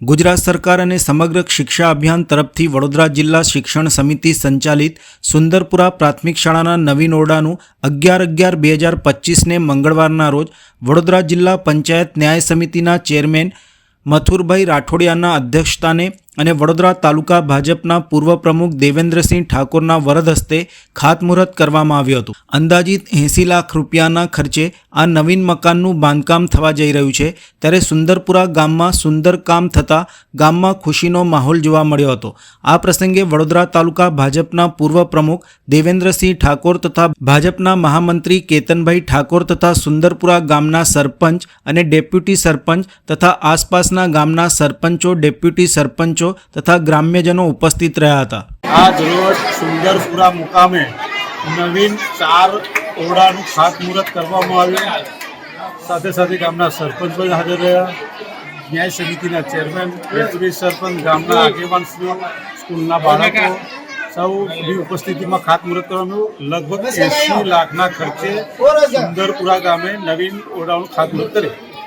ગુજરાત સરકાર અને સમગ્ર શિક્ષા અભિયાન તરફથી વડોદરા જિલ્લા શિક્ષણ સમિતિ સંચાલિત સુંદરપુરા પ્રાથમિક શાળાના નવીન ઓરડાનું અગિયાર અગિયાર બે હજાર પચીસને મંગળવારના રોજ વડોદરા જિલ્લા પંચાયત ન્યાય સમિતિના ચેરમેન મથુરભાઈ રાઠોડિયાના અધ્યક્ષસ્થાને અને વડોદરા તાલુકા ભાજપના પૂર્વ પ્રમુખ દેવેન્દ્રસિંહ ઠાકોરના વરદ હસ્તે ખાતમુહૂર્ત કરવામાં આવ્યું હતું. અંદાજિત એંસી લાખ રૂપિયાના ખર્ચે આ નવીન મકાનનું બાંધકામ થવા જઈ રહ્યું છે. ત્યારે સુંદરપુરા ગામમાં સુંદર કામ થતાં ગામમાં ખુશીનો માહોલ જોવા મળ્યો હતો. આ પ્રસંગે વડોદરા તાલુકા ભાજપના પૂર્વ પ્રમુખ દેવેન્દ્રસિંહ ઠાકોર તથા ભાજપના મહામંત્રી કેતનભાઈ ઠાકોર તથા સુંદરપુરા ગામના સરપંચ અને ડેપ્યુટી સરપંચ તથા આસપાસના ગામના સરપંચો, ડેપ્યુટી સરપંચો તથા ગ્રામ્યજનો ઉપસ્થિત રહ્યા હતા. આજ રોજ સુંદરપુરા મુકામે નવીન ચાર ઓરડાનું ખાતમુહૂર્ત કરવામાં આવ્યું. સાથે સાથે ગામના સરપંચ પણ હાજર રહ્યા. ન્યાય સમિતિના ચેરમેન, ડેપ્યુટી સરપંચ, ગામના આગેવાનશ્રીઓ, સ્કૂલના બાળકો સૌની ઉપસ્થિતિમાં ખાતમુહૂર્ત કરવાનું. લગભગ એસી લાખના ખર્ચે સુંદરપુરા ગામે નવીન ઓરડાનું ખાતમુહૂર્ત કર્યું.